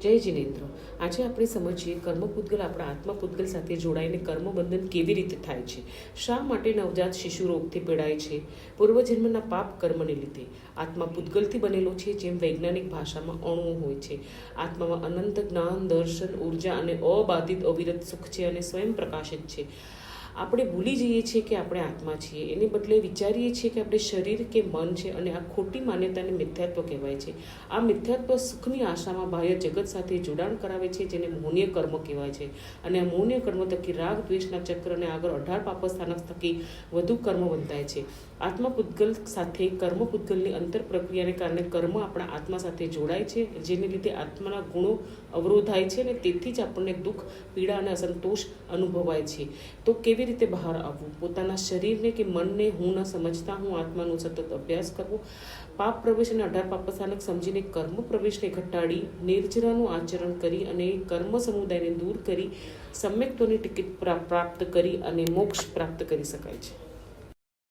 જય જિનેન્દ્ર. આજે આપણે સમજીએ કર્મ પૂતગલ આપણા આત્મા પૂતગલ સાથે જોડાઈને કર્મબંધન કેવી રીતે થાય છે? શા માટે નવજાત શિશુ રોગથી પીડાય છે? પૂર્વજન્મના પાપ કર્મને લીધે આત્મા પૂતગલથી બનેલો છે, જેમ વૈજ્ઞાનિક ભાષામાં અણુઓ હોય છે. આત્મામાં અનંત જ્ઞાન, દર્શન, ઊર્જા અને અબાધિત અવિરત સુખ છે અને સ્વયં પ્રકાશિત છે. આપણે ભૂલી જઈએ છીએ કે આપણે આત્મા છીએ. એને બદલે વિચારીએ છીએ કે આપણે શરીર કે મન છે અને આ ખોટી માન્યતાને મિથ્યાત્વ કહેવાય છે. આ મિથ્યાત્વ સુખની આશામાં બાહ્ય જગત સાથે જોડાણ કરાવે છે, જેને મૌન્ય કર્મ કહેવાય છે. અને આ મૌન્ય કર્મ થકી રાગ, દ્વેષના ચક્રને આગળ અઢાર પાપ સ્થાનક થકી વધુ કર્મ બંધાય છે. આત્મા પૂતગલ સાથે કર્મ પૂતગલની અંતર પ્રક્રિયાને કારણે કર્મ આપણા આત્મા સાથે જોડાય છે, જેને લીધે આત્માના ગુણો અવરોધાય છે અને તેથી જ આપણને દુઃખ, પીડા અને અસંતોષ અનુભવાય છે. તો કેવી રીતે બહાર આવવું? પોતાના શરીરને કે મનને હું ન સમજતા હું આત્માનો સતત અભ્યાસ કરવો? પાપ પ્રવેશ અને અઢાર પાપસ્થાનક સમજીને કર્મ પ્રવેશને ઘટાડી, નિર્જરાનું આચરણ કરી અને કર્મ સમુદાયને દૂર કરી સમ્યક્તોની ટિકિટ પ્રા- પ્રાપ્ત કરી અને મોક્ષ પ્રાપ્ત કરી શકાય છે.